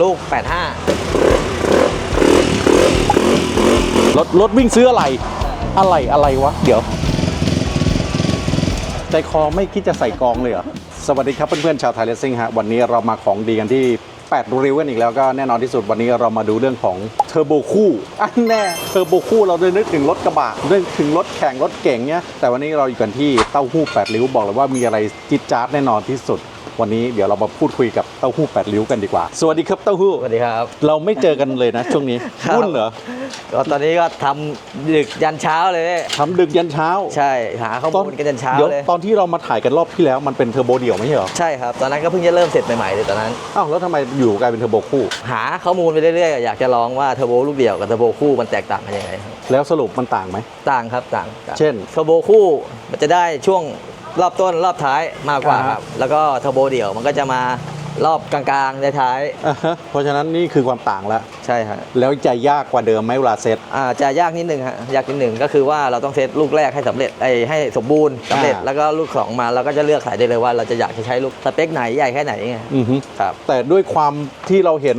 ลูกรถรถวิ่งซื้ออะไร อะไรอะไรวะ เดี๋ยว ใจคอไม่คิดจะใส่กองเลยเหรอ สวัสดีครับเพื่อนๆชาวไทยเลสซิ่งฮะ วันนี้เรามาของดีกันที่8ริวกันอีกแล้วก็แน่นอนที่สุดวันนี้เรามาดูเรื่องของเทอร์โบคู่อันแน่เทอร์โบคู่เราได้นึกถึงรถกระบะนึกถึงรถแข่งรถเก่งเนี่ยแต่วันนี้เราอยู่กันที่เต้าหู้8ริ้วบอกเลยว่ามีอะไรจิ๊ดจ๊าดแน่นอนที่สุด วันนี้เดี๋ยวเรามาพูดคุยกับเต้าหู้8ริ้วกันดีกว่า สวัสดีครับเต้าหู้8สวัสดีครับ เราไม่เจอกันเลยนะช่วงนี้ครับ วุ่นเหรอก็ตอนนี้ก็ทำดึกยันเช้าเลย ทำดึกยันเช้าใช่หาข้อมูลกันยันเช้าดี๋ยวเลย ตอนที่เรามาถ่ายกันรอบที่แล้วมันเป็นเทอร์โบเดี่ยวไม่ใช่เหรอใช่ครับ ตอนนั้นก็เพิ่งจะเริ่มเสร็จใหม่ๆเลยตอนนั้น อ้าวแล้วทำไมอยู่กลายเป็นเทอร์โบคู่ หาข้อมูลไปเรื่อยๆอยากจะลองว่าเทอร์โบลูกเดียวกับเทอร์โบคู่มันแตกต่างกันยังไงครับแล้วสรุปมันต่างไหม ต่างครับต่างต่างเช่น เทอร์โบคู่มันจะได้ช่วง รอบต้นรอบท้ายมากกว่าอ่าครับ แล้วก็เทอร์โบเดี่ยวมันก็จะมา รอบกลางๆท้ายอ่าฮะเพราะฉะนั้นนี่คือความต่างแล้วๆใช่ฮะแล้วจะยากกว่าเดิมไหมเวลาเซตอาจะยากนิดนึงฮะยากนิดนึงก็คือว่าเราต้องเซตลูกแรกให้สำเร็จไอ้ให้สมบูรณ์สำเร็จอ่า แล้วก็ลูกสองมาเราก็จะเลือกสายได้เลยว่าเราจะอยากจะใช้ลูกสเปคไหนใหญ่แค่ไหนไงอือฮึครับแต่ด้วยความที่เราเห็น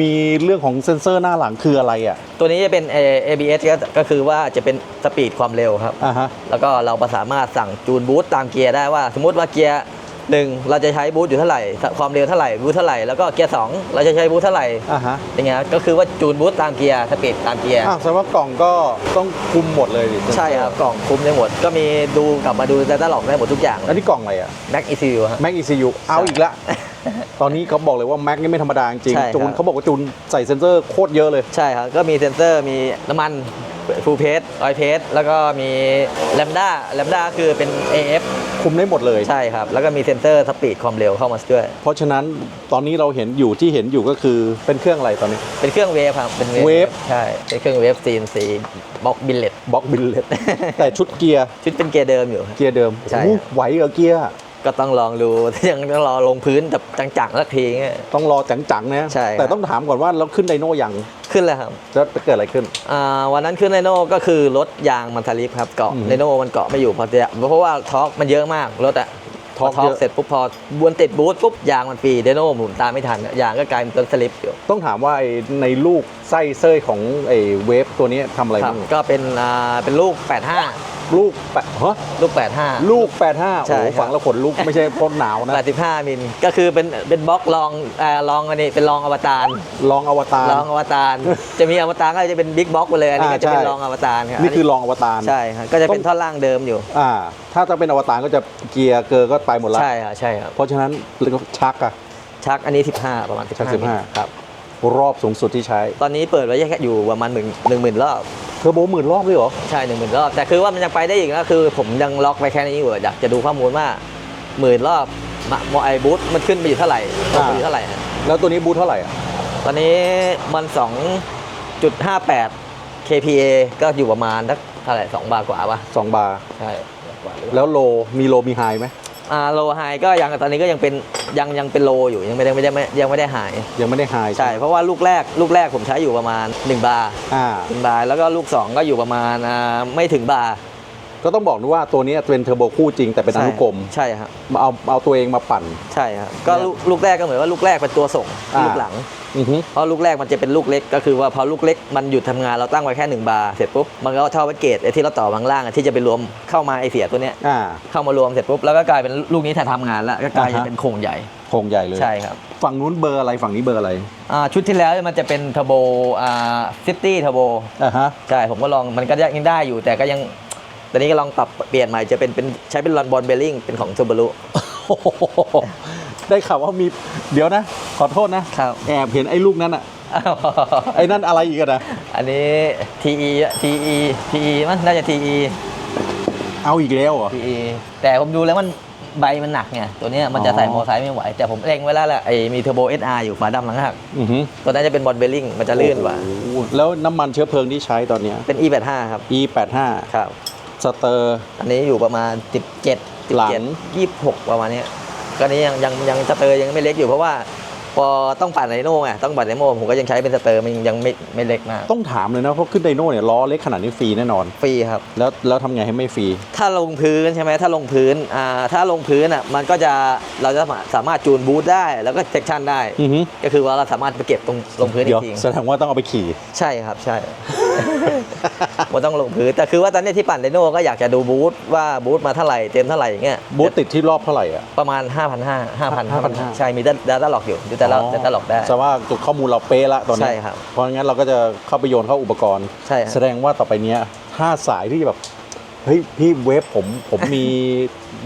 มีเรื่องของเซ็นเซอร์หน้าหลังคืออะไรอะตัวนี้จะเป็น A- ABS ก็ก็คือว่าจะเป็นสปีดความเร็วครับ อ่าฮะ แล้วก็เราสามารถสั่งจูนบูสต์ตามเกียร์ได้ว่า สมมติว่าเกียร์ หนึ่งเราจะใช้บูสต์อยู่เท่าไหร่ความเร็วเท่าไหร่บูสต์เท่าไหร่แล้วก็เกียร์สองเราจะใช้บูสต์เท่าไหร่อ่าฮะอย่างเงี้ยก็คือว่าจูนบูสต์ตามเกียร์สปีดตามเกียร์อ้าวแสดงว่ากล่องก็ต้องคุมหมดเลยดิใช่ครับกล่องคุมได้หมด ก็มีดูกลับมาดูแต่ตลอกได้หมดทุกอย่างแล้วนี่กล่องอะไรอะแม็กอีซียูฮะ Mac ECU เอาอีกละตอนนี้เขาบอกเลยว่า Mac นี่ไม่ธรรมดาจริงใช่ครับจูนเขาบอกว่าจูนใส่เซ็นเซอร์โคตรเยอะเลยใช่ครับก็มีเซ็นเซอร์มีน้ำมัน ฟูเพสออยเพสแล้วก็มีแลมด้าแลมด้าคือเป็น AF คุมได้หมดเลย ใช่ครับ แล้วก็มีเซ็นเซอร์สปีดความเร็วเข้ามาด้วย เพราะฉะนั้นตอนนี้เราเห็นอยู่ที่เห็นอยู่ก็คือเป็นเครื่องอะไรตอนนี้ เป็นเครื่องเวฟครับเป็นเวฟใช่เป็นเครื่องเวฟ CNC บล็อกบิลเลตบล็อกบิลเลตแต่ชุดเกียร์ชุดเป็นเกียร์เดิมอยู่ครับเกียร์เดิมใช่โอ้โหไหวเหรอเกียร์ ก็ต้องลองดูยังต้องรอลงพื้นแบบจังๆสักทีเงี้ย ต้องรอจังๆนะใช่ครับ แต่ต้องถามก่อนว่าเราขึ้นไดโน่ยังขึ้นแล้วครับแล้วเกิดอะไรขึ้น อ่าวันนั้นขึ้นไนโน่ก็คือรถยางมันทะลิปครับเกาะอืมไนโน่มันเกาะไม่อยู่เพราะจะเพราะว่าทอร์กมันเยอะมากรถอะทอร์กพเยอะเสร็จปุ๊บพอบวนติดบูทปุ๊บยางมันปีไดโน่หมุนตามไม่ทันยางก็กลายเป็นต้นสลิปอยู่ต้องถามว่าไอ้ในลูกไส้เส้ยของไอ้เวฟตัวนี้ทำอะไรครับบ้างก็เป็นอ่าเป็นลูก ลูกแปดฮะ85ลูก 85 ลูก 85ใช่โอ้โหครับ ฝังแล้วขนลุกไม่ใช่เพราะหนาวนะ 85มิลก็คือเป็นเป็นบล็อกรองอ่ารองอันนี้เป็นรองอวตารลองอวตาร รองอวตาร จะมีอวตารก็จะเป็นบิ๊กบล็อกไปเลยอันนี้อ่าก็จะเป็นใช่ รองอวตารรับนี่คือลองอวตาร ใช่ครับก็จะเป็นท่อนล่างเดิมอยู่อ่า ถ้าจะเป็นอวตารก็จะเกียร์เกอร์ก็ไปหมดละใช่ครับใช่ครับเพราะฉะนั้นแล้วก็ชักอะ ชักอันนี้ 15 ประมาณชัก15มิล15 ครับ รอบสูงสุดที่ใช้ ตอนนี้เปิดไว้แค่อยู่ประมาณหนึ่งหนึ่งหมื่นรอบเทอร์โบหมื่นรอบเลยเหรอ ใช่หนึ่งหมื่นรอบ แต่คือว่ามันยังไปได้อีกก็คือ ผมยังล็อกไว้แค่นี้อยู่อยากจะดูข้อมูลว่าหมื่นรอบมะมอไอบูทมันขึ้นไปอยู่เท่าไหร่ตกไปอยู่เท่าไหร่ฮะแล้วตัวนี้บูทเท่าไหร่อะตอนนี้มัน 2.58 kPa ก็อยู่ประมาณสักเท่าไหร่2บาทกว่าปะสองบาร์ใช่กว่าหรือเปล่าแล้วโลมีโลมีไฮไหม อ่าโลไฮก็ยังตอนนี้ก็ยังเป็นยังยังเป็นโลอยู่ยังไม่ได้ไม่ได้ไม่ยังไม่ได้ไฮยังไม่ได้ไฮใช่เพราะว่าลูกแรกลูกแรกผมใช้อยู่ประมาณ 1 บาร์อ่าหนึ่งบาร์แล้วก็ลูก 2 ก็อยู่ประมาณอ่าไม่ถึงบาร์ ก็ต้องบอกด้วยว่าตัวนี้เป็นเทอร์โบคู่จริงแต่เป็นอนุกรมใช่ครับมาเอาเอาตัวเองมาปั่น ใช่ครับก็ลูกลูกแรกก็เหมือนว่าลูกแรกเป็นตัวส่งอ่าลูกหลังอือฮึเพราะลูกแรกมันจะเป็นลูกเล็ก ก็คือว่าพอลูกเล็กมันหยุดทำงานเราตั้งไว้แค่หนึ่งบาร์เสร็จปุ๊บมันก็เท่าวัดเกตไอ้ที่เราต่อบางล่างอะที่จะไปรวมเข้ามาไอเสียตัวเนี้ยอ่าเข้ามารวมเสร็จปุ๊บแล้วก็กลายเป็นลูกนี้ถ้าทำงานแล้วก็กลายอ่าฮะจะเป็นโครงใหญ่โครงใหญ่เลยใช่ครับฝั่งนู้นเบอร์อะไรฝั่งนี้เบอร์อะไรอ่าชุดที่แล้วมันจะเป็นเทอร์โบอ่าซิตี้เทอร์โบอ่าฮะใช่ผมก็ลองมันก็ยังได้อยู่แต่ก็ยัง ตอนนี้ก็ลองปรับเปลี่ยนใหม่จะเป็นเป็นใช้เป็นลอนบอลเบลลิงเป็นของซูบารุโอ้โหได้ข่าวว่ามีเดี๋ยวนะ ขอโทษนะครับ แอบเห็นไอ้ลูกนั้นอะไอ้นั่นอะไรอีกอะนะอันนี้ TE อะ TE TE มั้งน่าจะ TE เอาอีกแล้วเหรอ TE แต่ผมดูแล้วมันใบมันหนักไงตัวเนี้ยมันจะอ๋อใส่มอไซค์ไม่ไหว แต่ผมเล็งไว้แล้วแหละไอ้มีเทอร์โบ SR อยู่ฝาดำหลังหักอือฮึตัวนั้นจะเป็นบอลเบลลิงมันจะลื่นกว่า โอ้โหแล้วน้ำมันเชื้อเพลิงที่ใช้ตอนเนี้ย เป็น E85 ครับ E85 ครับ สเตอร์ อันนี้อยู่ประมาณ 17 หลัง 17 26 ประมาณเนี้ยก็นี้ยังยังยังสเตอร์ยังไม่เล็กอยู่เพราะว่าผพอต้องปั่นไดโน่ไงต้องปั่นไดโน่ผมก็ยังใช้เป็นสเตอร์มันยังไม่ไม่เล็กมากต้องถามเลยนะเพราะขึ้นไดโน่เนี่ยล้อเล็กขนาดนี้ฟรีแน่นอน ฟรีครับ แล้วแล้วทำไงให้ไม่ฟรี ถ้าลงพื้นใช่ไหมถ้าลงพื้นอ่าถ้าลงพื้นอะมันก็จะเราจะสามารถจูนบูทได้แล้วก็เซ็กชันได้ อือฮึ ก็คือว่าเราสามารถไปเก็บตรงลงพื้นอีเดี๋ยวกทีแสดงว่าต้องเอาไปขี่ ใช่ครับใช่ ว่าต้องลงพื้นแต่คือว่าตอนนี้ที่ปั่นไดโน่ก็อยากจะดูบูทว่าบูทมาเท่าไหร่เต็มเท่าไหร่อย่างเงี้ยบูธติดที่รอบเท่าไหร่อะ ประมาณ 5 5 0 0 5,000 5,500 5,000 ใช่ มีดัตต้าหลอกอยู่ดูแต่ละดัตต้าหลอกได้แสดงว่าจุดข้อมูลเราเป๊ะละตอนนี้ใช่ครับเพราะงั้นเราก็จะเข้าไปโยนเข้าอุปกรณ์ ใช่ครับแสดงว่าต่อไปเนี้ยถ้าสายที่แบบเฮ้ยพี่เวฟผมผมมี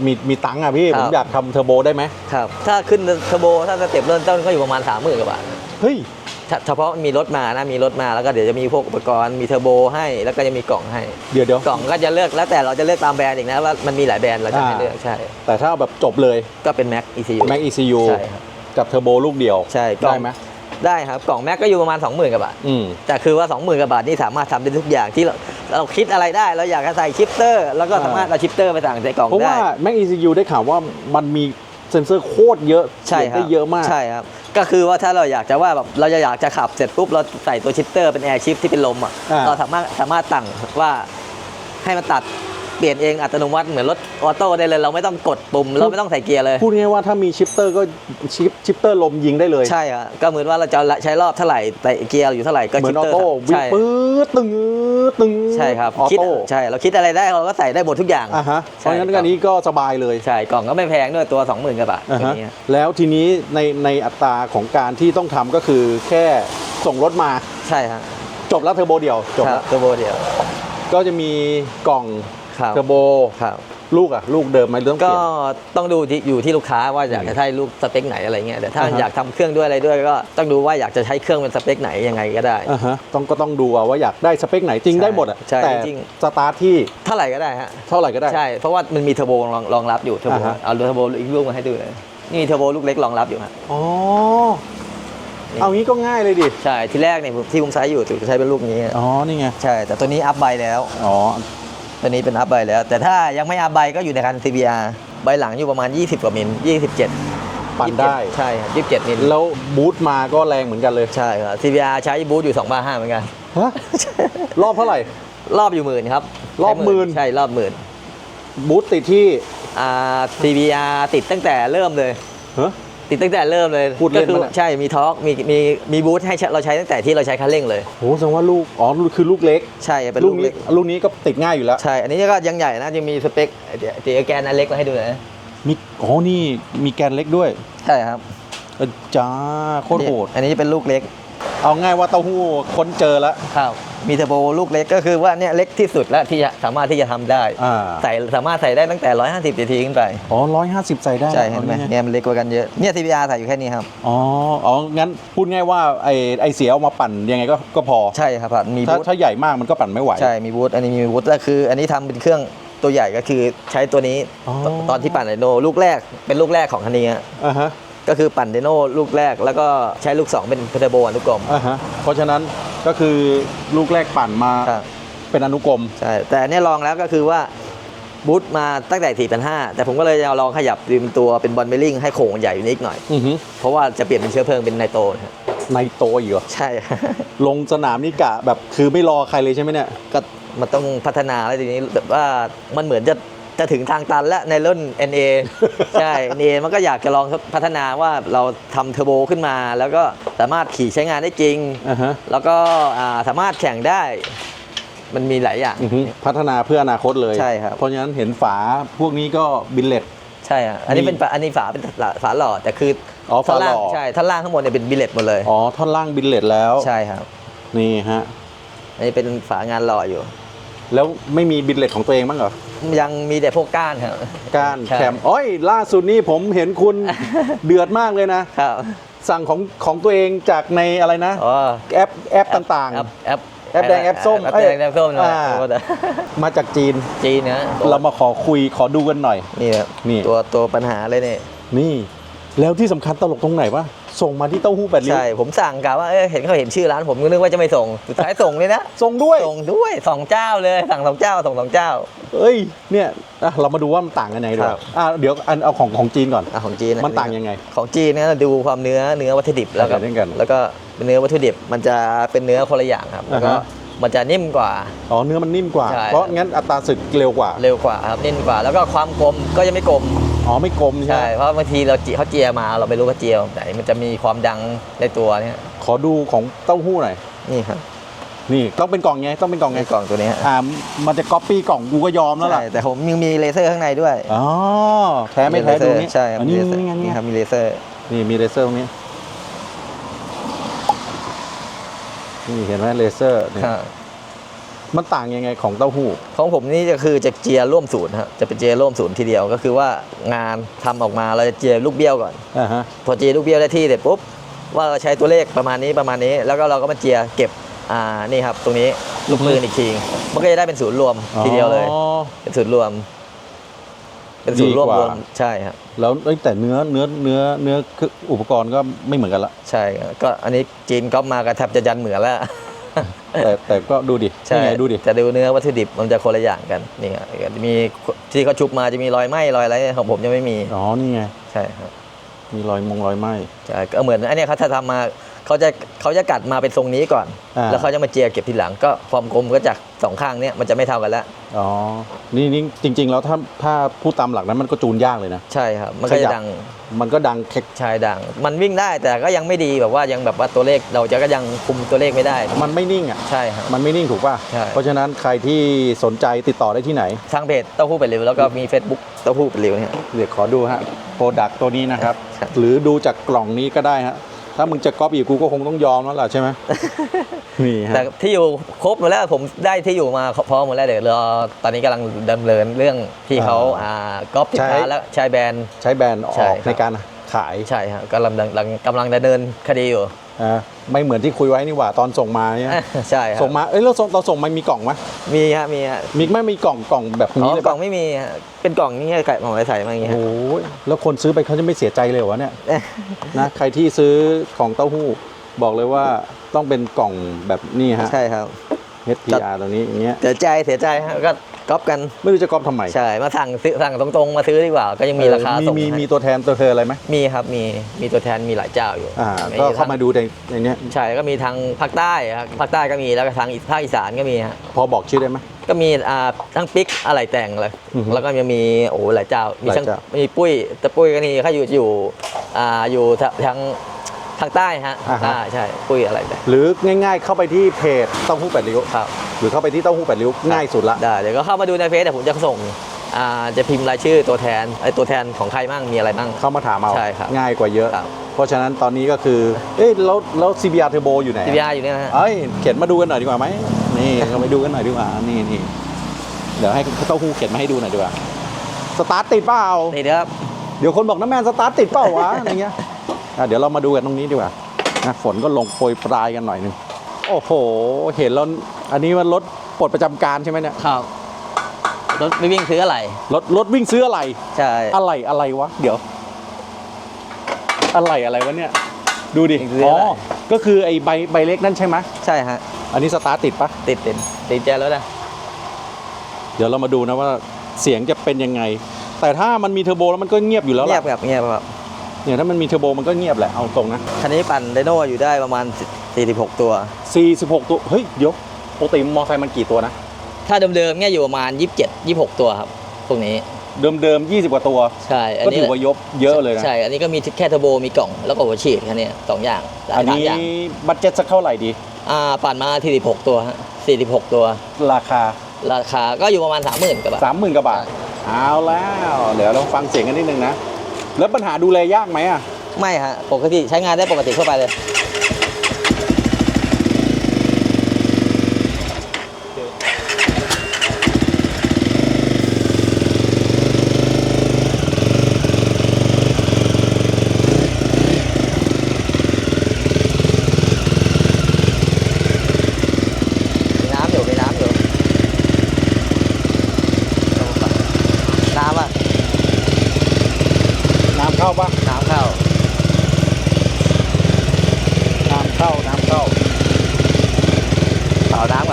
มีมีตังค์อะพี่ผมอยากทำเทอร์โบได้ไหมครับถ้าขึ้นเทอร์โบถ้าสเต็ปเริ่มต้นก็อยู่ประมาณ30,000กว่าบาทเฮ้ยถ้า เฉพาะมีรถมานะมีรถมาแล้วก็เดี๋ยวจะมีพวกอุปกรณ์มีเทอร์โบให้แล้วก็จะมีกล่องให้เดี๋ยวเดี๋ยวกล่องก็จะเลือกแล้วแต่เราจะเลือกตามแบรนด์อีกนะว่ามันมีหลายแบรนด์เราจะให้อ่าเลือกใช่ แต่ถ้าเอาแบบจบเลยก็เป็น Mac ECU Mac ECU ใช่ครับกับเทอร์โบลูกเดียวใช่กล่ได้องไหมได้ครับกล่อง Mac ก็อยู่ประมาณ 20,000กว่าบาทอืมแต่คือว่า 20,000กว่าบาทนี่สามารถทำได้ทุกอย่างที่เราเราคิดอะไรได้เราอยากจะใส่ชิปเตอร์ แล้วก็อ่าสามารถเอาชิปเตอร์ไปสั่งใส่กล่องเพราะได้ว่า Mac ECU ได้ข่าวว่ามันมี เซ็นเซอร์โคตรเยอะใช่ครับได้เยอะมาก ใช่ครับ ก็คือว่าถ้าเราอยากจะว่าแบบเราจะอยากจะขับเสร็จปุ๊บเราใส่ตัวชิปเตอร์เป็นแอร์ชิปที่เป็นลมอะอ่า เราสามารถสามารถตั้งว่าให้มันตัด เปลี่ยนเองอัตโนมัติเหมือนรถออโต้ได้เลย เราไม่ต้องกดปุ่ม เราไม่ต้องใส่เกียร์เลยพูดง่ายๆว่าถ้ามีชิปเตอร์ก็ชิปชิปเตอร์ลมยิงได้เลย ใช่ครับก็เหมือนว่าเราจะใช้รอบเท่าไหร่แต่เกียร์อยู่เท่าไหร่ก็เหมือชินปออเตอร์โต้วิ่งใช่ปื๊ดตึงตึงใช่ครับออคิดโต้ใช่เราคิดอะไรได้เราก็ใส่ได้หมดทุกอย่างอะฮะเพใช่ราะงั้นคอัรับนนี้ก็สบายเลยใช่กล่องก็ไม่แพงด้วยตัว 20,000กว่าบาทอะตัวฮะนี้แล้วทีนี้ในในอัตราของการที่ต้องทำก็คือแค่ส่งรถมาใช่ครับจบแล้วเทอร์โบเดียวจบคแล้รัวบตัวโบเดียว ก็จะมีกล่อง ครับเทอร์โบครับลูกอะลูกเดิมไหมเรื่องเปก็ลี่ยนต้องดูที่อยู่ที่ลูกค้าว่าอยากจะได้ลูกสเปคไหนอะไรเงี้ยแต่ถ้าอ่าฮะอยากทำเครื่องด้วยอะไรด้วยก็ต้องดูว่าอยากจะใช้เครื่องเป็นสเปคไหนยังไงก็ได้อ่าฮะต้องก็ต้องดูเอาว่าอยากได้สเปคไหนจริงใช่ได้หมดอะใช่แต่จริงสตาร์ทที่เท่าไหร่ก็ได้ฮะเท่าไหร่ก็ได้ใช่เพราะว่ามันมีเทอร์โบรองรองรับอยู่เทอร์โบอ่าฮะเอาเทอร์โบอีกลูกมาให้ดูเลยนี่มีเทอร์โบลูกเล็กรองรับอยู่ฮะอ๋อเอางี้ก็ง่ายเลยดิ ใช่ ที่แรกเนี่ยผมที่ผมใช้อยู่จะใช้เป็นลูกนี้ อ๋อ นี่ไง ใช่ แต่ตัวนี้อัพใบแล้ว อ๋อ ตัวนี้เป็นอัพใบแล้ว แต่ถ้ายังไม่อัพใบก็อยู่ในคัน CBR ใบหลังอยู่ประมาณ 20 กว่ามิล27ปั่นได้27ใช่ครับ27มิลแล้วบูทมาก็แรงเหมือนกันเลย ใช่ครับ CBR ใช้บูทอยู่2บาร์5เหมือนกันฮะรอบเท่าไหร่ รอบอยู่หมื่นครับ รอบหมื่นใช่รอบหมื่นบูทติดที่อ่า CBR ติดตั้งแต่เริ่มเลยฮะ ติดตั้งแต่เริ่มเลยพูดเล่นก็คืปะเนี่ยใช่มีทอร์กมีมีมีบูทให้ใช้เราใช้ตั้งแต่ที่เราใช้คันเร่งเลย โหแสดงว่าลูก อ๋อคือลูกเล็กใช่เป็นลูลูกกนี้เล็กลูกนี้ก็ติดง่ายอยู่แล้ว ใช่ อันนี้ก็ยังใหญ่นะยังมีสเปคเดี๋ยวเดี๋ยวแกนอันเล็กมาให้ดูหนะมีอ๋อนี่มีแกนเล็กด้วยใช่ครับเออจ้าโคตรโหด อันนี้จะเป็นลูกเล็กเอาง่ายว่าเต้าหู้ค้นเจอแล้ว ครับ มีเทอร์โบลูกเล็กก็คือว่าเนี่ยเล็กที่สุดแล้วที่จะสามารถที่จะทำได้ อ่า ใส่สามารถใส่ได้ตั้งแต่ 150 cc ขึ้นไป อ๋อร้อยห้าสิบใส่ได้ใช่เห็นไหมอาเนี่ยมันเล็กกว่ากันเยอะเนี่ย CBR ใส่อยู่แค่นี้ครับ อ๋อ อ๋อ งั้นพูดง่ายว่าไอไอเสียเอามาปั่นยังไงก็ก็พอ ใช่ครับมีถ้าบูทถ้าใหญ่มากมันก็ปั่นไม่ไหว ใช่มีบูทอันนี้มีบูทแล้วคือ อันนี้ทำเป็นเครื่องตัวใหญ่ก็คือใช้ตัวนี้อ๋อ ตอนที่ปั่นไดโนลูกแรกเป็นลูกแรกของคันนี้ฮะ อ่าฮะ ก็คือปั่นไดโนลูกแรก แล้วก็ใช้ลูกสองเป็นเทอร์โบอนุกรม อ่าฮะเพราะฉะนั้นก็คือลูกแรกปั่นมาครับ เป็นอนุกรม ใช่แต่อันเนี้ยลองแล้วก็คือว่าบูทมาตั้งแต่4,500แต่ผมก็เลยจะลองขยับเป็นตัวเป็นบอลเบลลิงให้โครงมันใหญ่อยู่นิดหน่อย อือฮึเพราะว่าจะเปลี่ยนเป็นเชื้อเพลิงเป็นไนโตรนะฮะในโตอีกเหรอใช่ ลงสนามนี่กะแบบคือไม่รอใครเลยใช่ไหมเนี่ย ก็มันต้องพัฒนาแล้วทีนี้แบบว่ามันเหมือนจะ จะถึงทางตันแล้วในรุ่น NA ใช่ NA มันก็อยากจะลองพัฒนาว่าเราทำเทอร์โบขึ้นมา แล้วก็สามารถขี่ใช้งานได้จริงอ่าฮะแล้วก็อ่าสามารถแข่งได้มันมีหลายอย่างอือฮึพัฒนาเพื่ออนาคตเลยใช่ครับเพราะฉะนั้นเห็นฝาพวกนี้ก็บินเลตใช่ฮะอันนี้มีเป็นฝาอันนี้ฝาเป็นฝาหลอดแต่คืออ๋อฝาหลอดท่นล่งใช่ท่านล่างข้างบนเนี่ยเป็นบิลเลตหมดเลยอ๋อท่อนล่างบินเลตแล้วใช่ครับ นี่ฮะอันนี้เป็นฝางานหล่ออยู่ แล้วไม่มีบินเลตของตัวเองบ้างเหรอ ยังมีแต่พวกก้านครับ ก้านใช่ แคมอ้อยล่าสุดนี้ผมเห็นคุณ เดือดมากเลยนะ ครับสั่งของของตัวเองจากในอะไรนะ อ๋อแอปแอปต่าง แอปแอปแอปแดงแอปส้มแอปแดงแอปส้มนะอ่าโอ้แต่ๆมาจากจีน จีนนะเรามาขอคุยขอดูกันหน่อย นี่ครับนี่ ตัวตัวปัญหาเลยเนี่ยนี่ แล้วที่สำคัญตลกตรงไหนวะ ส่งมาที่เต้าหู้แปดริ้วใช่ ผมสั่งกะว่าเอ้ยเห็นเขาเห็นชื่อร้านผมก็นึกว่าจะไม่ส่งสุดท้ายส่งเลยนะส่งด้วยส่งด้วยสองเจ้าเลยสั่งสองเจ้าส่งสองเจ้า เอ้ยเนี่ยอะเรามาดูว่ามันต่างกันยังไงดีกครัว่าบอะเดี๋ยวอันเอาของของจีนก่อน อะของจีนนะมันต่างยังไง ของจีนเนี่ยเราดูความเนื้อเนื้อวัตถุดิบแล้วก็เดี๋ยวเดี๋ยวกัน แล้วก็เนื้อวัตถุดิบมันจะเป็นเนื้อคนละอย่างครับแล้วก็อ่าฮะ มันจะนิ่มกว่า อ๋อเนื้อมันนิ่มกว่า ใช่ เพราะงั้นอัตราศึกเร็วกว่า เร็วกว่าครับนิ่มกว่า แล้วก็ความกลมก็ยังไม่กลม อ๋อไม่กลมใช่ใช่ไหมเพราะบางทีเราจีเขาเจียมาเราไม่รู้ว่าเจียแบบไหนมันจะมีความดังในตัวเนี่ยขอดูของเต้าหู้หน่อยนี่ครับนี่ต้องเป็นกล่องไงต้องเป็นกล่องไงในกล่องตัวนี้ฮะอ่ามันจะก๊อปปี้กล่องกูก็ยอมแล้วล่ะใช่แต่ผมยังมีเลเซอร์ข้างในด้วยอ๋อแท้ไม่แท้เลเซดูอร์นี่ใช่ครับอันนี้มีเลเซอร์นี่ไงนี่นี่ไงครับมีเลเซอร์ นี่มีเลเซอร์ตรงนี้นี่เห็นไหมเลเซอร์เนี่ยครับ มันต่างยังไงของเต้าหู้ ของผมนี่จะคือจะเจียร่วมศูนย์ครับจะเป็นเจียร่วมศูนย์ทีเดียวก็คือว่างานทำออกมาเราจะเจียลูกเบี้ยวก่อนอ่าฮะพอเจียลูกเบี้ยวได้ที่เสร็จปุ๊บว่าเราใช้ตัวเลขประมาณนี้ประมาณนี้ แล้วก็เราก็มาเจียเก็บอ่านี่ครับ ตรงนี้ลูกปืนอีกทีมันก็จะได้เป็นศูนย์รวมทีเดียวเลยอ๋อเป็นศูนย์รวม เป็นศูนย์รวมดีกรว่าวมใช่ครับแล้วเอ้ยแต่เนื้อเนื้อเนื้อเนื้อคืออุปกรณ์ก็ไม่เหมือนกันละใช่ครับก็อันนี้จีนก๊อปมาก็แทบจะยันเหมือนแล้ว แต่แต่ก็ดูดิใช่นี่ไงดูดิแต่ดูเนื้อวัตถุดิบมันจะคนละอย่างกันนี่ครับมีที่เขาชุบมาจะมีรอยไหม้รอยอะไรของผมยังไม่มีอ๋อนี่ไงใช่ครับมีรอยมงรอยไหมใช่ก็เหมือนอันเนี้ยเขาถ้าทำมา เขาจะเขาจะกัดมาเป็นทรงนี้ก่อน อ่า แล้วเขาจะมาเจียเก็บทีหลังก็ความกลมก็จากสองข้างเนี้ยมันจะไม่เท่ากันแล้ว อ๋อ นี่นี่จริง ๆ แล้วถ้าถ้าพูดตามหลักนั้นมันก็จูนยากเลยนะ ใช่ครับ มันก็ขยัจะบ ดังมันก็ดังแคกใช่ดัง มันวิ่งได้แต่ก็ยังไม่ดีแบบว่ายังแบบว่าตัวเลขเราจะก็ยังคุมตัวเลขไม่ได้มันไม่นิ่งอะ ใช่ครับ มันไม่นิ่งถูกป่ะ ใช่ เพราะฉะนั้นใครที่สนใจติดต่อได้ที่ไหน ทางเพจเต้าหู้เป็ดริวแล้วก็มี Facebook เต้าหู้เป็ดริวเนี่ย เดี๋ยวขอดูฮะ โปรดักตัวนี้นะครับ ครับ หรือดูจากกล่องนี้ก็ได้ฮะ ถ้ามึงจะก๊อปอีกกูก็คงต้องยอมแล้วล่ะใช่ไหมนี่ฮะแต่ที่อยู่ครบหมดแล้วผมได้ที่อยู่มาพร้อมหมดแล้วเดี๋ยวรอตอนนี้กำลังดำเนินเรื่องที่เขาอ่าอ่าก๊อปสินค้าใช้แล้วใช้แบรนด์ใช้แบรนด์อใช่อกครับในการ ขายใช่ครับกำลังกำลังกำลังดำเนินคดีอยู่อ่าไม่เหมือนที่คุยไว้นี่หว่าตอนส่งมาเนี่ยใช่ครับส่งมาเอ้ยเราส่งเราส่งมามีกล่องไหมมีฮะมีฮะมีไม่มีกล่องกล่องแบบอ๋นี้อเลยกล่ปะองไม่มีฮะเป็นกล่องนี่ไก่หมอใส่มาอย่างโอ้เงี้ยโหแล้วคนซื้อไปเขาจะไม่เสียใจเลยเหรอวะเนี่ยฮะนะใครที่ซื้อของเต้าหู้บอกเลยว่าต้องเป็นกล่องแบบนี้ฮะใช่ครับ HPR ตรงนี้อย่างเงี้ยเสียใจเสียใจฮะก็ก๊อปกันไม่รู้จะก๊อปทำไมใช่มาสั่งซื้อสั่งตรงๆมาซื้อดีกว่า ก็ยังมีราคาเออส่งมีให้มีตัวแทนตัวเธออะไรไหมมีครับมีมีตัวแทนมีหลายเจ้าอยู่อ่าก็เข้ามาดูในในเนี้ยใช่ก็มีทางภาคใต้ครับภาคใต้ก็มีแล้วก็ทางอีสภาคอีสานก็มีฮะพอบอกชื่อได้ไหมก็มีอ่าทั้งปิ๊กอะไรแต่งเลยอือฮึแล้วก็ยังมีโอ้หลายเจ้ามีทั้งหลายเจ้ามีปุ้ยแต่ปุ้ยก็นี่เขาอยู่อยู่อ่าอยู่ทาง ทางทางใต้ฮะอ่าฮะ ใช่ใช่ปุ้ยอะไรแต่งหรือง่ายๆเข้าไปที่เพจเต้าหู้แปดริ้วครับ หรือเข้าไปที่เต้าหู้แปดริ้วง่ายสุดละ ได้เดี๋ยวก็เข้ามาดูในเฟซเดี๋ยวผมจะส่งอ่าจะพิมพ์รายชื่อตัวแทนไอ้ตัวแทนของใครมั่งมีอะไรมั่งเข้ามาถามเอาใช่ครับง่ายกว่าเยอะ ครับ เพราะฉะนั้นตอนนี้ก็คือ เอ๊ะแล้วแล้ว CBR Turbo อยู่ไหนทีวีอาร์อยู่เนี่ยนะฮะ เอ้ยเขียนมาดูกันหน่อยดีกว่าไหมนี่ เราไปดูกันหน่อยดีกว่านี่นี่เดี๋ยวให้เต้าหู้เขียนมาให้ดูหน่อยดีกว่าสตาร์ทติดเปล่า นี่เดี๋ยวครับเดี๋ยวคนบอกน้ำแมนสตาร์ทติดเปล่าวะอะไรเงี้ยอะ เดี๋ยวเรามาดูกันตรงนี้ดีกว่านะฝนก็ลงโปรยปลายกันหน่อยหนึงโอ้โห เห็นแล้วอันนี้มันรถปลดประจำการใช่ไหมเนี่ยครับรถไม่วิ่งซื้ออะไรรถรถวิ่งซื้ออะไรใช่อะไรอะไรวะเดี๋ยว อะไรอะไรวะเนี่ย ดูดิวิ่งซื้ออะไรอ๋อก็คือไอ้ใบใบเล็กนั่นใช่ไหมใช่ฮะอันนี้สตาร์ทติดปะติดติดติดแจแล้วนะเดี๋ยวเรามาดูนะว่าเสียงจะเป็นยังไง แต่ถ้ามันมีเทอร์โบแล้วมันก็เงียบอยู่แล้วเงียล่ะบแบบเงียบแบบ เนี่ยถ้ามันมีเทอร์โบมันก็เงียบแหละเอาตรงนะ คันนี้ปั่นไดโน่อยู่ได้ประมาณ 46 ตัว 46 ตัว เฮ้ย เดี๋ยวปกติมอเตอร์ไซค์มันกี่ตัวนะ ถ้าเดิมๆเนี่ยอยู่ประมาณ 27 26 ตัวครับพวกนี้เดิมๆ20 กว่าตัว ใช่ อันก็นี้ถือว่ายกเยอะเลยนะ ใช่ อันนี้ก็มีแค่เทอร์โบ มีกล่อง แล้วก็หัวฉีดแค่นี้สองอย่างหลายอันสามนี้อย่างบัตเจ็ตสักเท่าไหร่ดี อ่า ปั่นมา46ตัวฮะ46 ตัว ราคา ราคาก็อยู่ประมาณ 30,000กว่าบาท30,000กว่าบาท เอาแล้ว เดี๋ยวเราฟังเสียงกันนิดนึงนะ แล้วปัญหาดูแลยากไหมอะ ไม่ฮะปกติใช้งานได้ปกติทั่วไปเลย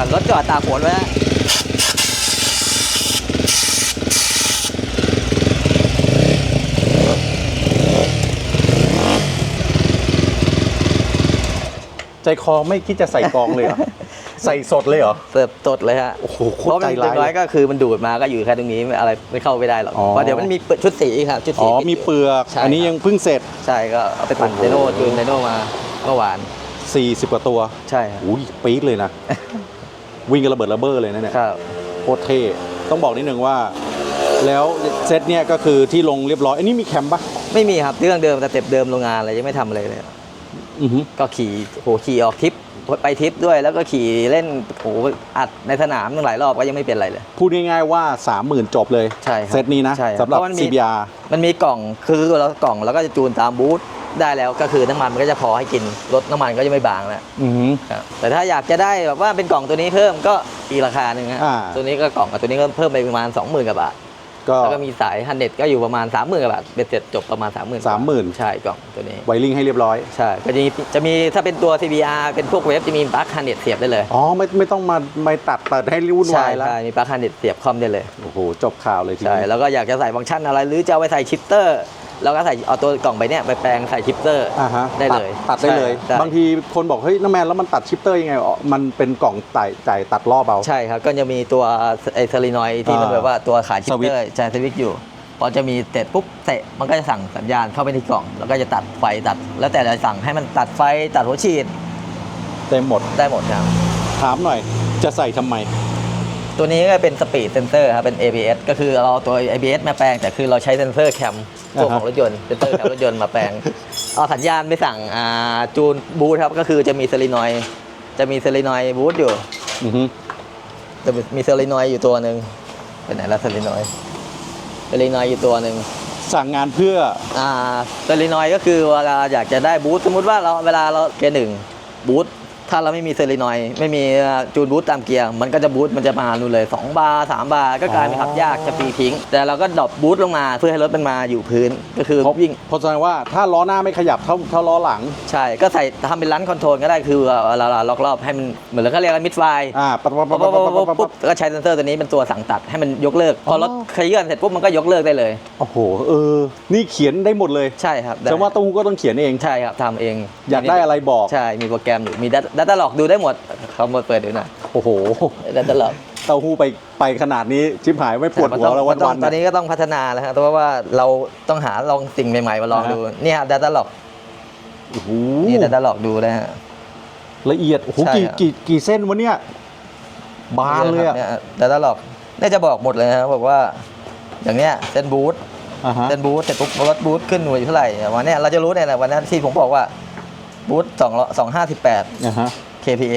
อนรถจอดตากฝนไว้ใจคอไม่คิดจะใส่กองเลยเหรอ ใส่สดเลยเหรอ เสิร์ฟสดเลยฮะโอ้โหโคตรใจร้ายเพะมันน้อยก็คือมันดูดมาก็อยู่แค่ตรงนี้อะไรไม่เข้าไม่ได้หรอกเพราะเดี๋ยวมันมีชุดสีครับชุดสี อมีเปลือกอันนี้ยังเพิ่งเสร็จ ใช่ก็เอาไปปั่นไดโน่จูนไดโน่มาเมื่อวาน40 กว่าตัวใช่ครัอุ้ยปี๊ดเลยนะ วิ่งกันระเบิดระเบ้อเลยนะเนี่ยครับโคตรเท่ต้องบอกนิดนึงว่า แล้วเซตเนี่ยก็คือที่ลงเรียบร้อยอันนี้มีแคมปะไม่มีครับเรื่องเดิมแต่เต็บเดิมโรงงานอะไรยังไม่ทำอะไรเลยอือหือก็ขี่โหขี่ออกทริปไปทริปด้วยแล้วก็ขี่เล่นโหอัดในสนามตั้งหลายรอบก็ยังไม่เป็นไรเลย พูดง่ายๆว่า 30,000 จบเลยใช่ครับเซตนี้นะใช่ครับสำหรับ เพราะมันมี CBR มันมีกล่องคือเรากล่องแล้วก็จะจูนตามบูธ ได้แล้วก็คือน้ำมันมันก็จะพอให้กินรถน้ำมันก็จะไม่บางแล้วอือหือครับแต่ถ้าอยากจะได้แบบว่าเป็นกล่องตัวนี้เพิ่มก็อีกราคาหนึ่งฮะอ่า ตัวนี้ก็กล่องกับตัวนี้ก็เพิ่มไปประมาณ 20,000กว่าบาท ก็ แล้วก็มีสายฮันเน็ตก็อยู่ประมาณ 30,000กว่าบาทเบ็ดเสร็จจบประมาณ 30,000 30,000 ใช่กล่องตัวนี้ ไวริงให้เรียบร้อย ใช่ก็จะมีจะมีถ้าเป็นตัว CBR เป็นพวกเวฟจะมีปลั๊กฮันเน็ตเสียบได้เลยอ๋อไม่ไม่ต้องมาไม่ตัดเปิดให้วุ่นใช่วายแล้ว ใช่มีปลั๊กฮันเน็ตเสียบคอมได้เลย โอ้โห จบข่าวเลยทีใช่นี้แล้วก็อยากจะใส่ฟังก์ชันอะไร หรือจะเอาไปใส่ชิปเตอร์ แล้วก็ใส่เอาตัวกล่องไปเนี้ยไปแปลงใส่ชิปเตอร์อ่าฮะได้เลยตัดตัดได้เลย ใช่บางทีคนบอกเฮ้ยน้าแมนแล้วมันตัดชิปเตอร์ยังไงอ๋อมันเป็นกล่องจ่ายจ่ายตัดรอบเอา ใช่ครับก็จะมีตัวไอ้เซรีนอยที่มันอ่าแบบว่าตัวขายชิปสวิเตตอช์ร์ใช่สวิตช์อยู่พอจะมีเสร็จปุ๊บเตะมันก็จะสั่งสัญญาณเข้าไปในกล่อง แล้วก็จะตัดไฟตัด แล้วแต่เราสั่งให้มันตัดไฟตัดหัวฉีดเต็มหมด ได้หมดครับ ถามหน่อยจะใส่ทำไม ตัวนี้ก็เป็นสปีดเซนเซอร์ครับเป็น ABS ก็คือเราเอาตัว ABS มาแปลง แต่คือเราใช้เซนเซอร์แคมพวกของรถยนต์เซนเซอร์แคมรถยนต์มาแปลงเอาสัญญาณไปสั่งอ่าจูนบูทครับก็คือจะมีเซรีนอยจะมีเซรีนอยบูทอยู่อือหือจะมีเซรีนอยอยู่ตัวหนึ่งเป็นไหนละเซรีนอยเซรีนอยอยู่ตัวหนึ่งสั่งงานเพื่ออ่าเซรีนอยก็คือเวลาอยากจะได้บูทสมมติว่าเราเวลาเราเกียร์หนึ่งบูท ถ้าเราไม่มีเซรีนอยไม่มีจูนบูทตามเกียร์ มันก็จะบูทมันจะมานู่นเลย 2 บาร์3บาร์ก็กลายเป็นขับยากจะฟรีทิ้ง แต่เราก็ดรอปบูทลงมาเพื่อให้รถมันมาอยู่พื้นก็คือเพราะวิ่งเพราะแสดงว่าถ้าล้อหน้าไม่ขยับเท่าเท่าล้อหลัง ใช่ก็ใส่ทำเป็นลันคอนโทรลก็ได้คือเราเราล็อกรอบให้มันเหมือนเราเขาเรียกว่ามิดไฟอ่าปั๊บปั๊บปุ๊ปั๊บบปุ๊ปั๊บบปุ๊ปั๊บบปุ๊ปั๊บบก็ใช้เซนเซอร์ตัวนี้เป็นตัวสั่งตัดให้มันยกเลิกพอรถอ๋อขยื่นเสร็จปุ๊บมันก็ยกเลิกได้เลยโอ้โหเออ นี่เขียนได้หมดเลยใช่ครับแสดงว่าเตู้ก็ต้องเขียนเองใช่ครับทำเอง อยากได้อะไรบอกใช่มีโปรแกรมอยู่มีดัตต้าล็อกดูได้หมดเขามาเปิดดูหน่อยโอ้โหดัตต้าล็อกเต้าหู้ไปไปขนาดนี้ชิบหายไม่ปวดหัวแล้ววันวันตอนนี้ก็ต้องพัฒนาแล้วครับเพราะว่าเราต้องหาลองสิ่งใหม่ๆมาลองดูนี่ครับดัตต้าล็อกโอ้โหนี่ดัตต้าล็อกดูนะฮะละเอียดโอ้โหใช่กี่ครับกี่กี่เส้นวะเนี่ยบานเลยอะดัตต้าล็อกน่าจะบอกหมดเลยนะครับบอกว่า อย่างเนี้ยเส้นบูทอ่าฮะเส้นบูทเสร็จปุ๊บรถบูทขึ้นหน่วยเท่าไหร่วันเนี้ยเราจะรู้เนี่ยนะวันนั้นที่ผมบอกว่า บูทสองสองห้าสิบแปด อ่าฮะ KPA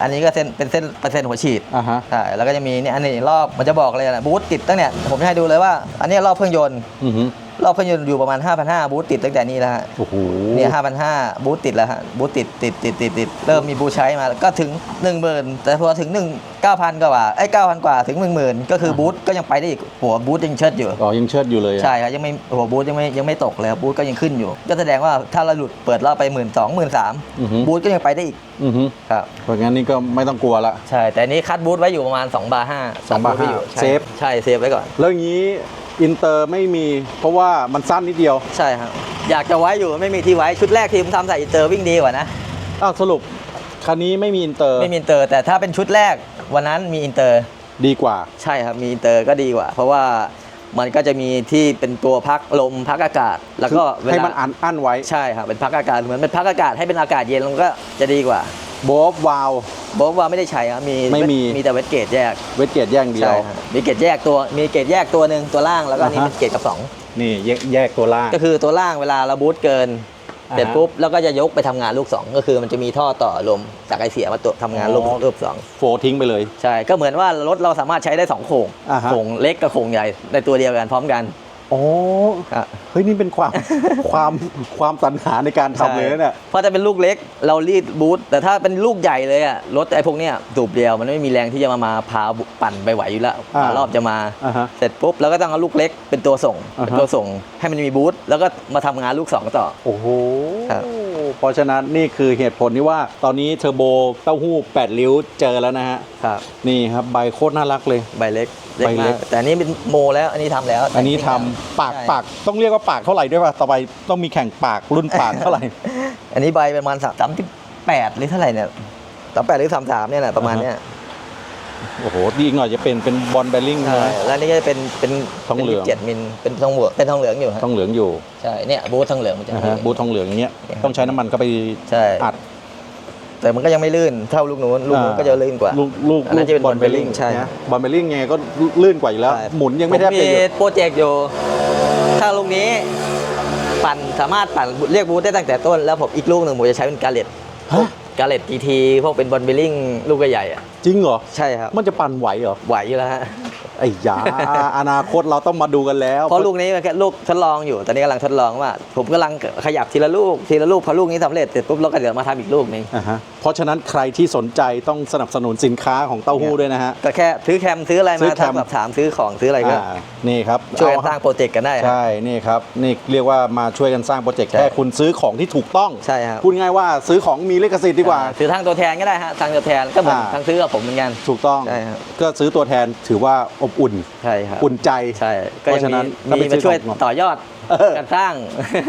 อันนี้ก็เส้นเป็นเส้นเปอร์เซ็นต์หัวฉีดอ่าฮะ ใช่แล้วก็จะมีเนี่ยอันนี้รอบมันจะบอกเลยนะบูทติดตั้งเนี่ยผมจะให้ดูเลยว่า อันนี้รอบเครื่องยนต์ อือหือรอบ เครื่องยนต์อยู่ประมาณ 5,500 บูทติดตั้งแต่นี้แล้วฮะโอ้โหเนี่ย5,500 บูทติดแล้วฮะ บูทติดติดติดติดติดเริ่มมีบูทใช้มา ก็ถึง 10,000 แต่พอถึง 1 9,000 กว่าไอ้ย9,000 กว่าถึง 10,000 ก็คือบูทก็ยังไปได้อีก หัวบูทยังเชิดอยู่ อ๋อ ยังเชิดอยู่เลยอะใช่ครับยังไม่หัวบูทยังไม่ยังไม่ตกเลยครับบูทก็ยังขึ้นอยู่ ก็แสดงว่าถ้าเราหลุดเปิดรอบไปหมื่นสองหมื่นสามอือหือบูทก็ยังไปได้อีกอือหือครับ เพราะงั้นนี่ก็ไม่ต้องกลัวละ ใช่ แต่อันนี้คัดบูทไว้อยู่ประมาณ2บาร์5 2บาร์ห้าอยู่ใช่เซฟ ใช่เซฟไว้ก่อน แล้วอย่างนี้ อินเตอร์ไม่มีเพราะว่ามันสั้นนิดเดียวใช่ครับ อยากจะไว้อยู่ไม่มีที่ไว้ชุดแรกที่ผมทำใส่อินเตอร์วิ่งดีกว่านะ อ้าวสรุปคันนี้ไม่มีอินเตอร์ไม่มีอินเตอร์ แต่ถ้าเป็นชุดแรกวันนั้นมีอินเตอร์ดีกว่า ใช่ครับมีอินเตอร์ก็ดีกว่า เพราะว่ามันก็จะมีที่เป็นตัวพักลมพักอากาศ แล้วก็เวลาให้มันอันอั้นไว้ ใช่ครับเป็นพักอากาศเหมือนเป็นพักอากาศให้เป็นอากาศเย็นมันก็จะดีกว่า โบฟวาลบอกว่าไม่ได้ใช้ครับมีไม่มี มีแต่เวทเกตแยกเวทเกตแยกเดียใช่ว ครับมีเกตแยกตัวมีเกตแยกตัวหนึ่งตัวล่างแล้วก็อันนี่อ่าฮะ เป็นเกตกับสองนี่แยกแยกตัวล่าง ก็คือตัวล่างเวลาเราบูตเกินอ่าฮะเสร็จปุ๊บแล้วก็จะยกไปทำงานลูก2ก็คือมันจะมีท่อต่อลมจากไอเสียมาตัวทำงานลูกอ๋อ ลูกสองโฟทิ้งไปเลย ใช่ก็เหมือนว่ารถเราสามารถใช้ได้2โข่งอ่าฮะโข่งเล็กกับโข่งใหญ่ในตัวเดียวกันพร้อมกัน โอ้ครับ เฮ้ยนี่เป็นความ ความความสรรหาในการทำเลยนะเนี่ย เพราะถ้าเป็นลูกเล็กเรารีดบูทแต่ถ้าเป็นลูกใหญ่เลยอะรถไอ้พวกเนี้ยสูบเดียวมันไม่มีแรงที่จะมามาพาปั่นไปไหวอยู่แล้วอ่าพารอบจะมา อ่าฮะเสร็จปุ๊บเราก็ต้องเอาลูกเล็กเป็นตัวส่งอ่าฮะ เป็นตัวส่งให้มันมีบูทแล้วก็มาทำงานลูกสองต่อ โอ้โหครับ เพราะฉะนั้นนี่คือเหตุผลที่ว่าตอนนี้เทอร์โบเต้าหู้8ริ้วเจอแล้วนะฮะครับนี่ครับใบโคตรน่ารักเลย ใบเล็กเล็กใบมาเล็กก แต่อันนี้เป็นโมแล้วอันนี้ทำแล้วอันนี้ทำแต่งปากใช่ปากต้องเรียกว่าปากเท่าไหร่ด้วยป่ะต่อไปต้องมีแข่งปากรุ่นปากเท่าไหร่ อันนี้ใบประมาณสามสิบ38หรือเท่าไหร่เนี่ย38หรือ33เนี่ยแหละประมาณเนี้ย โอ้โหดีอีกหน่อยจะเป็นเป็นบอลแบริ่งใช่แล้วนี่ก็จะเป็นเป็นทองเหลืองเจ็ดมิลเป็นทองเหลืองเป็นทองเหลืองอยู่ฮะทองเหลืองอยู่ใช่เนี่ยบูททองเหลืองมันจะนะมีฮะบูททองเหลืองอย่างเงี้ยต้องใช้น้ำมันเข้าไปใช่อัด แต่มันก็ยังไม่ลื่นเท่าลูกนู้นลูกนู้นก็จะลื่นกว่า ลูกลูกอันนั้นจะเป็นบอล ball เบลลิง bearing ใช่ นะบอลเบลลิงไงก็ลื่นกว่าอยู่แล้ว ใช่หมุนยังไม่แทบผจะมีหยุดโปรเจกต์อยู่ ถ้าลูกนี้ปั่นสามารถปั่นเรียกบูทได้ตั้งแต่ต้น แล้วผมอีกลูกหนึ่งผมจะใช้เป็นกาเลตฮะ กาเลตกีทีพวกเป็นบอลเบลลิงลูกใหญ่ๆอะจริงเหรอ ใช่ครับ มันจะปั่นไหวเหรอ ไหวอยู่แล้วฮะไอ้ยา อนาคตเราต้องมาดูกันแล้ว เพราะลูกนี้มันแค่ลูกทดลองอยู่ ตอนนี้กำลังทดลองว่า ผมกำลังขยับทีละลูกทีละลูกพอลูกนี้สำเร็จเสร็จปุ๊บเราก็เดี๋ยวมาทำอีกลูกหนึงอ่าฮะเพราะฉะนั้นใครที่สนใจต้องสนับสนุนสินค้าของเต้าหู้ด้วยนะฮะก็แค่ซื้อแคมซื้ออะไรซื้มาอแคมทำแบบถามซื้อของซื้ออะไรก็อ่านี่ครับช่วยกันเอสร้างโปรเจกต์กันได้ครับใช่นี่ครับนี่เรียกว่ามาช่วยกันสร้างโปรเจกต์ใช่แค่คุณซื้อของที่ถูกต้องใช่ครับพูดง่ายว่าซื้อของมีลิขสิทธิ์ดีกว่าซื้อทางตัวแทนก็ได้ฮะทางตัวแทนก็เหมือนอ่าทางซื้อกับผมเหมือนกันถูกต้องใช่ครับก็ซื้อตัวแทนถือว่าอบอุ่น ใช่ครับอุ่นใจ ใช่ก็เพยังราะฉะนั้นมีมีก็ไปซื้มาอช่วยของ ต่อยอดเออ การสร้าง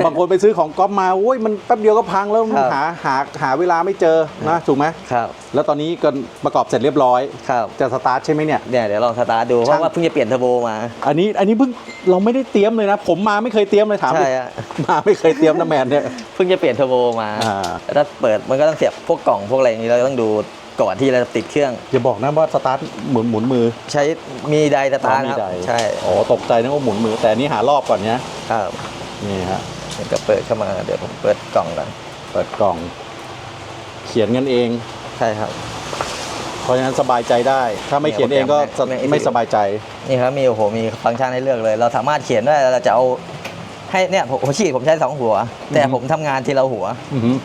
บางคนไปซื้อของก๊อฟมาโอ้ยมันแป๊บเดียวก็พังแล้วครับ หาหาหาเวลาไม่เจอนะถูกไหมครับแล้วตอนนี้ก็ประกอบเสร็จเรียบร้อย ครับจะสตาร์ทใช่ไหมเนี่ย เนี่ยเดี๋ยวลองสตาร์ทดูเพช่าง ราะว่าเพิ่งจะเปลี่ยนเทอร์โบมาอันนี้อันนี้เพิ่งเราไม่ได้เตรียมเลยนะ ผมมาไม่เคยเตรียมเลยถามใช่ดิฮะมาไม่เคยเตรียมนะแมนเนี่ย เพิ่งจะเปลี่ยนเทอร์โบมาอ่าแล้วถ้าเปิดมันก็ต้องเสียบพวกกล่องพวกอะไรอย่างนี้เราต้องดู ก่อนที่เราจะติดเครื่อง อย่าบอกนะว่าสตาร์ทหมุนหมุนมือ ใช้มีไดสตาร์ทอ๋อมีครับไดใช่อ๋อตกใจนึกว่าหมุนมือ แต่อันนี้หารอบก่อนเนี้ยครับนี่ฮะเดี๋ยวก็เปิดเข้ามาเดี๋ยวผมเปิดกล่องก่อนเปิดกล่อง เขียนกันเองใช่ครับ เพราะฉะนั้นสบายใจได้ ถ้าไม่เขียนเองก็สไม่ไม่ไม่สบายใจนี่ครับมีโอ้โหมีฟังก์ชันให้เลือกเลย เราสามารถเขียนได้เราจะเอาให้เนี่ยผมหัวฉีดผมใช้สองหัว แต่อือฮึผมทำงานทีละหัวอือหือ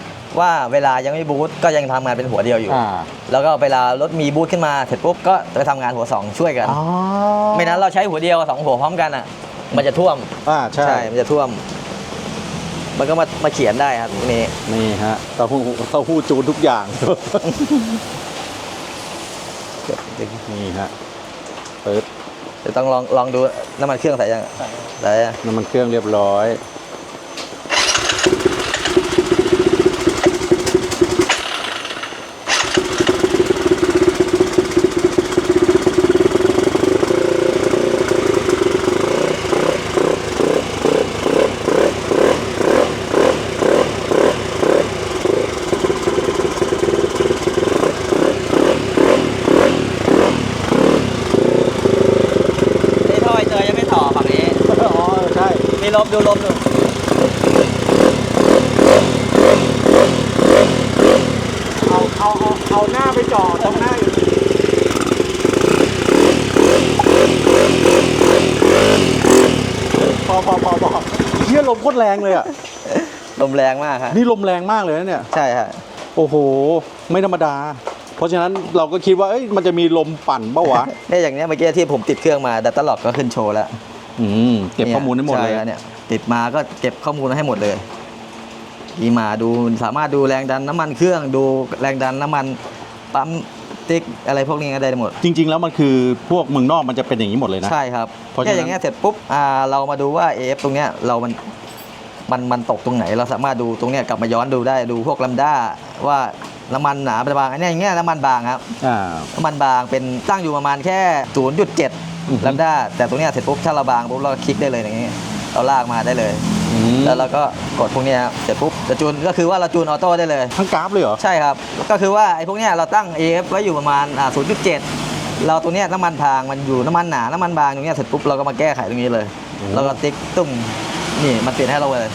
ว่าเวลายังไม่บูทก็ยังทำงานเป็นหัวเดียวอยู่ อ่าแล้วก็เวลารถมีบูทขึ้นมาเสร็จปุ๊บก็ไปทำงานหัวสองช่วยกัน อ๋อไม่นั้นเราใช้หัวเดียวกับสองหัวพร้อมกันอะ มันจะท่วมอ่าใช่ มันจะท่วม มันก็มามาเขียนได้ครับตรงนี้นี่ฮะเต้าหู้เต้าหู้จูนทุกอย่าง นี่ฮะเปิดเดี๋ยวต้องลองลองดูน้ำมันเครื่องใส่ยังใส่ยังน้ำมันเครื่องเรียบร้อย นี่ท่อไอเจอยังไม่ต่อฝั่งนี้ อ๋อใช่ มีลมดูลมดูเอาเอาเอาเอาหน้าไปจ่อตรงหน้าอยู่พอพอพอพอเฮียลมโคตรแรงเลยอะ ลมแรงมากครับนี่ลมแรงมากเลยนะเนี่ย ใช่ฮะโอ้โห ไม่ธรรมดา เพราะฉะนั้นเราก็คิดว่าเอ้ยมันจะมีลมปั่นเปะวะเนี่ยอย่างเนี้ยเมื่อกี้ที่ผมติดเครื่องมาดัตตลอดก็ขึ้นโชว์แล้วอืมเก็บข้อมูลได้หมดเลย ใช่ครับเนี่ย ติดมาก็เก็บข้อมูลให้หมดเลยขี่มาดูสามารถดูแรงดันน้ำมันเครื่องดูแรงดันน้ำมันปั๊มติ๊กอะไรพวกนี้ก็ได้หมด จริง ๆ แล้วมันคือพวกเมืองนอกมันจะเป็นอย่างนี้หมดเลยนะ ใช่ครับเพราะฉะนั้นเนี่ยอย่างเงี้ยเสร็จปุ๊บอ่าเรามาดูว่า AF ตรงเนี้ยเรามันมันมันตกตรงไหน เราสามารถดูตรงเนี้ยกลับมาย้อนดูได้ดูพวกลำด้าว่าน้ำมันหนาเป็นบางอันเนี้ยอย่างเงี้ยน้ำมันบางครับอ่าน้ำมันบางเป็นตั้งอยู่ประมาณแค่อือฮึ0.7ลำด้าแต่ตรงเนี้ยเสร็จปุ๊บถ้าเราบางปุ๊บเราคลิกได้เลยอย่างเงี้ย เราลากมาได้เลยอืมแล้วเราก็กดพวกเนี้ยครับเสร็จปุ๊บจะจูนก็คือว่าเราจูนออโต้ได้เลย ทั้งกราฟเลยเหรอ ใช่ครับ ก็คือว่าไอ้พวกเนี้ยเราตั้ง AF ไว้อยู่ประมาณอ่า0.7 เราตัวเนี้ยน้ำมันพางมันอยู่น้ำมันหนา น้ำมันบางตรงเนี้ยเสร็จปุ๊บเราก็มาแก้ไขตรงนี้เลยโอ้แล้วก็ติ๊กตุ้มนี่มันเปลี่ยนให้เราเลย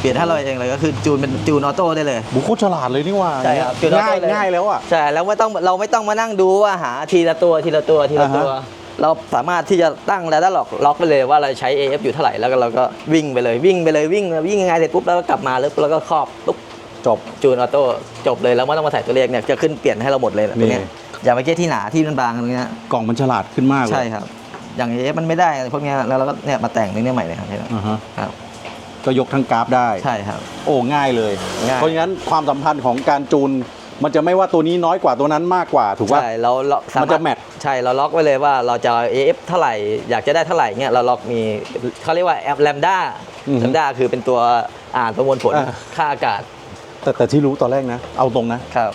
เปลี่ยนให้เราเองเลยก็คือจูนเป็นจูนออโต้ได้เลยบุคคลฉลาดเลยนี่หว่าใช่ครับจุดเริ่มง่ายต้นเลยง่ายแล้วอะใช่แล้วไม่ต้องเราไม่ต้องมานั่งดูว่าหาทีละตัวทีละตัวทีละตัวอ่าฮะ เราสามารถที่จะตั้งแล้วได้ล็อกล็อกไปเลยว่าเราใช้ AF อยู่เท่าไหร่แล้วก็เราก็วิ่งไปเลยวิ่งไปเลยวิ่งวิ่งยังไงเสร็จปุ๊บแล้วก็กลับมาแล้วแล้วก็ครอบปุ๊บจบจูนออโต้จบเลยแล้วไม่ต้องมาใส่ตัวเลขเนี่ยจะขึ้นเปลี่ยนให้เราหมดเลยนะตรงเนี้ยนี่อย่างเมื่อกี้ที่หนาที่มันบางตรงเนี้ยกล่องมันฉลาดขึ้นมากเลยใช่ครับ อย่างเอฟมันไม่ได้อะไรพวกเนี้ยแล้วเราก็เนี่ยมาแต่งตรงเนี้ยใหม่เลยครับอ่าฮะครับก็ยกทั้งกราฟได้ใช่ครับ โอ้ง่ายเลย ง่าย เพราะฉะนั้นความสัมพันธ์ของการจูน มันจะไม่ว่าตัวนี้น้อยกว่าตัวนั้นมากกว่าถูกป่ะใช่เราเราสามันมารจะถแมท ใช่เราล็อกไว้เลยว่าเราจะ AF เท่าไหร่อยากจะได้เท่าไหร่เงี้ยเราล็อกมีเขาเรียกว่าแอปแลมด้าอือฮึแลมด้าคือเป็นตัวอ่านประมวลผลอ่า ค่าอากาศแต่แต่ที่รู้ตอนแรกนะ เอาตรงนะ ครับ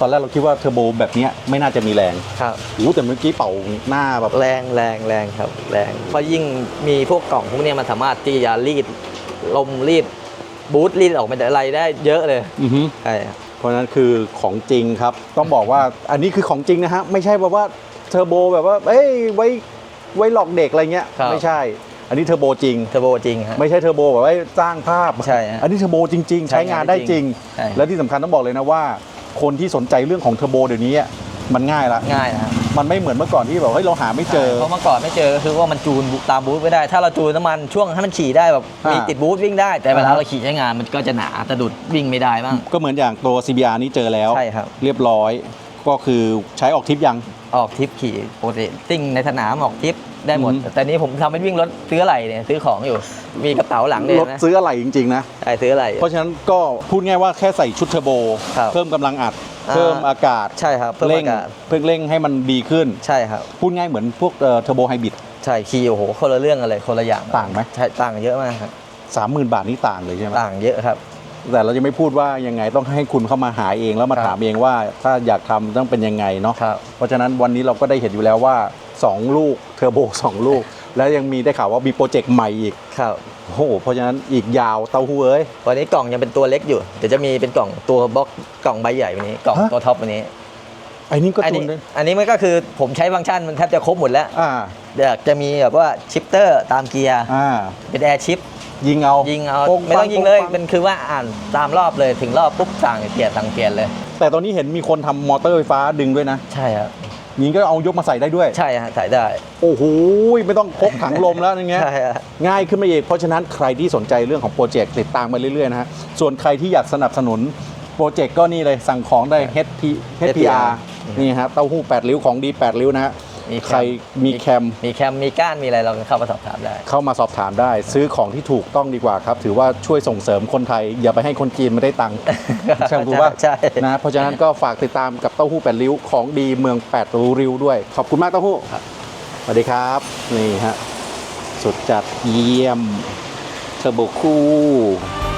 ตอนแรกเราคิดว่าเทอร์โบแบบเนี้ยไม่น่าจะมีแรงครับ โอ้แต่เมื่อกี้เป่าหน้าแบบ แรงแรงแรงครับแรงเพราะยิ่งมีพวกกล่องพวกเนี้ยมันสามารถที่จะรีดลมรีดบูทรีดออกมาอะไรได้เยอะเลยอือฮึ ใช่ครับ เพราะฉะนั้นคือของจริงครับ ต้องบอกว่าอันนี้คือของจริงนะฮะ ไม่ใช่แบบว่าเทอร์โบแบบว่า เอ้ยไว้ไว้หลอกเด็กอะไรเงี้ย ครับ ไม่ใช่ อันนี้เทอร์โบจริง เทอร์โบจริงฮะ ไม่ใช่เทอร์โบแบบว่าสร้างภาพ ใช่ฮะอันนี้เทอร์โบจริง ๆ ใช้งานได้จริง ใช่ และที่สำคัญต้องบอกเลยนะว่า คนที่สนใจเรื่องของเทอร์โบเดี๋ยวนี้อะ มันง่ายละง่ายนะครับมันไม่เหมือนเมื่อก่อนที่แบบเฮ้ยเราหาไม่เจอเพราะเมื่อก่อนไม่เจอก็คือว่ามันจูนตามบูทไม่ได้ ถ้าเราจูนน้ำมันช่วงให้มันขี่ได้แบบมีอ่าติดบูทวิ่งได้ แต่เวลาอ่าฮะเราขี่ใช้งานมันก็จะหนาสะดุดวิ่งไม่ได้บ้างก็เหมือนอย่างตัว CBR นี้เจอแล้วใช่ครับเรียบร้อยก็คือใช้ออกทริปยัง ออกทริปขี่ปกติซิ่งในสนามออกทริปได้หมดอืมแต่นี้ผมทำเป็นวิ่งรถซื้ออะไรเนี่ยซื้อของอยู่ มีกระเป๋าหลังเนี่ยรถนะซื้ออะไรจริงๆนะใช่ซื้ออะไร เพราะฉะนั้นก็พูดง่ายว่าแค่ใส่ชุดเทอร์โบ ครับเพิ่มกำลังอัดอ่าเพิ่มอากาศใช่ครับเพิ่มเร่งอากาศ เพิ่งเร่งให้มันดีขึ้น ใช่ครับ พูดง่ายเหมือนพวกเทอร์โบไฮบริด ใช่ขี่โอ้โหคนละเรื่องกันเลยคนละอย่างต่างไหม ใช่ต่างเยอะมากครับสามหมื่นบาทนี่ต่างเลยใช่ไหมต่างเยอะครับ แต่เราจะไม่พูดว่ายังไงต้องให้คุณเข้ามาหาเองแล้วมาครับถามเองว่า ถ้าอยากทำต้องเป็นยังไงเนาะครับเพราะฉะนั้นวันนี้เราก็ได้เห็นอยู่แล้วว่า 2 ลูกเทอร์โบ2 ลูก แล้วยังมีได้ข่าวว่ามีโปรเจกต์ใหม่อีกครับโอ้โหเพราะฉะนั้นอีกยาวเต้าหู้เอ้ยวันนี้กล่องยังเป็นตัวเล็กอยู่เดี๋ยวจะมีเป็นกล่องตัวบล็อกกล่องใบใหญ่วันนี้กล่องฮะตัวท็อปวันนี้ไอ้นี่ก็อันจุนี้นเลยอันนี้มันก็คือผมใช้ฟังก์ชันมันแทบจะครบหมดแล้วอ่าอยากจะมีแบบว่าชิปเตอร์ตามเกียร์อ่าเป็นแอร์ชิป ยิงเอายิงเอาโป้ไม่ต้องยิงเลยปัเป็นคือว่าอ่านตามรอบเลยถึงรอบปุ๊บสั่งเปลี่ยนสั่งเปลี่ยนเลย แต่ตอนนี้เห็นมีคนทำมอเตอร์ไฟฟ้าดึงด้วยนะใช่ครับยิงก็เอายกมาใส่ได้ด้วย ใช่ฮะใส่ได้โอ้โหไม่ต้องพกถังลมแล้วอย่างเงี้ย ใช่ฮะ ง่ายขึ้นมาอีก เพราะฉะนั้นใครที่สนใจเรื่องของโปรเจกต์ติดตามมาเรื่อยๆนะฮะ ส่วนใครที่อยากสนับสนุนโปรเจกต์ก็นี่เลยสั่งของได้ HP HPR นี่ฮะเต้าหู้ 8 ริ้วของดี 8 ริ้วนะฮะ มีแคม ใครมีแคม มีแคม มีก้าน มีอะไรเราเข้ามาสอบถามได้ เข้ามาสอบถามได้ ซื้อของที่ถูกต้องดีกว่าครับ ถือว่าช่วยส่งเสริมคนไทย อย่าไปให้คนจีนไม่ได้ตังค์ ใช่ถูกป่ะใช่นะเพราะฉะนั้นก็ฝากติดตามกับเต้าหู้8ริ้วของดีเมือง8ริ้วด้วย ขอบคุณมากเต้าหู้ครับ สวัสดีครับนี่ฮะสุดจัดเยี่ยมเทอร์โบคู่